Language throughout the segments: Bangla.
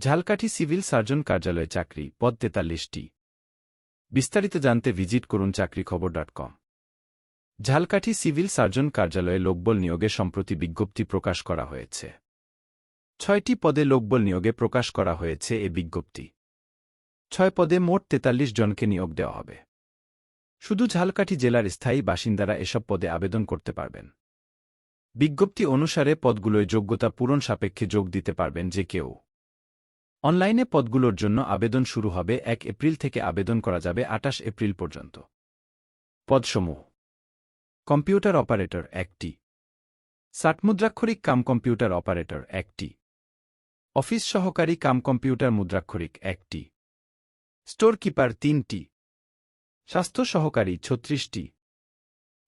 ঝালকাঠি সিভিল সার্জন কার্যালয়ে চাকরি, পদ তেতাল্লিশটি বিস্তারিত জানতে ভিজিট করুন চাকরি খবর dot com. Jhalakathi civil surgeon কার্যালয়ে লোকবল নিয়োগে সম্প্রতি বিজ্ঞপ্তি প্রকাশ করা হয়েছে। ছয়টি পদে লোকবল নিয়োগে প্রকাশ করা হয়েছে এ বিজ্ঞপ্তি। ছয় পদে মোট তেতাল্লিশ জনকে নিয়োগ দেওয়া হবে। শুধু ঝালকাঠি জেলার স্থায়ী বাসিন্দারা এসব পদে আবেদন করতে পারবেন। বিজ্ঞপ্তি অনুসারে পদগুলোয় যোগ্যতা পূরণ সাপেক্ষে যোগ দিতে পারবেন যে কেউ। অনলাইনে পদগুলোর জন্য আবেদন শুরু হবে এক এপ্রিল থেকে আবেদন করা যাবে আটাশ এপ্রিল পর্যন্ত। পদসমূহ। কম্পিউটার অপারেটর একটি। ষাটমুদ্রাক্ষরিক কাম কম্পিউটার অপারেটর একটি। অফিস সহকারী কাম কম্পিউটার মুদ্রাক্ষরিক একটি। স্টোর কিপার তিনটি। স্বাস্থ্য সহকারী ছত্রিশটি।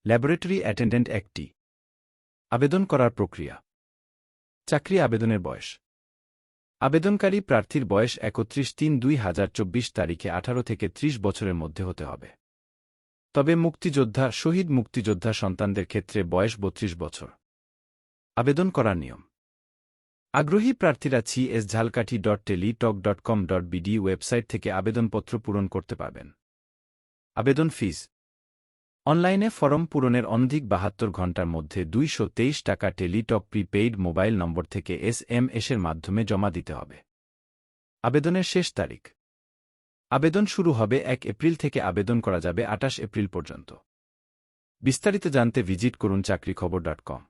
ল্যাবরেটরি অ্যাটেন্ডেন্ট একটি। আবেদন করার প্রক্রিয়া। চাকরি আবেদনের বয়স। আবেদনকারী প্রার্থীর বয়স একত্রিশ তিন দুই হাজার চব্বিশ তারিখে আঠারো থেকে ত্রিশ বছরের মধ্যে হতে হবে। তবে মুক্তিযোদ্ধা, শহীদ মুক্তিযোদ্ধা সন্তানদের ক্ষেত্রে বয়স বত্রিশ বছর। আবেদন করার নিয়ম। আগ্রহী প্রার্থীরা C S Jhalakathi dot teletalk dot com dot BD website থেকে আবেদনপত্র পূরণ করতে পারবেন। আবেদন ফিজ। অনলাইনে ফরম পূরণের অনধিক বাহাত্তর ঘণ্টার মধ্যে দুইশো তেইশ টাকা টেলিটক প্রিপেইড মোবাইল নম্বর থেকে এস এর মাধ্যমে জমা দিতে হবে। আবেদনের শেষ তারিখ। আবেদন শুরু হবে এক এপ্রিল থেকে আবেদন করা যাবে আটাশ এপ্রিল পর্যন্ত। বিস্তারিত জানতে ভিজিট করুন চাকরি খবর ডট কম।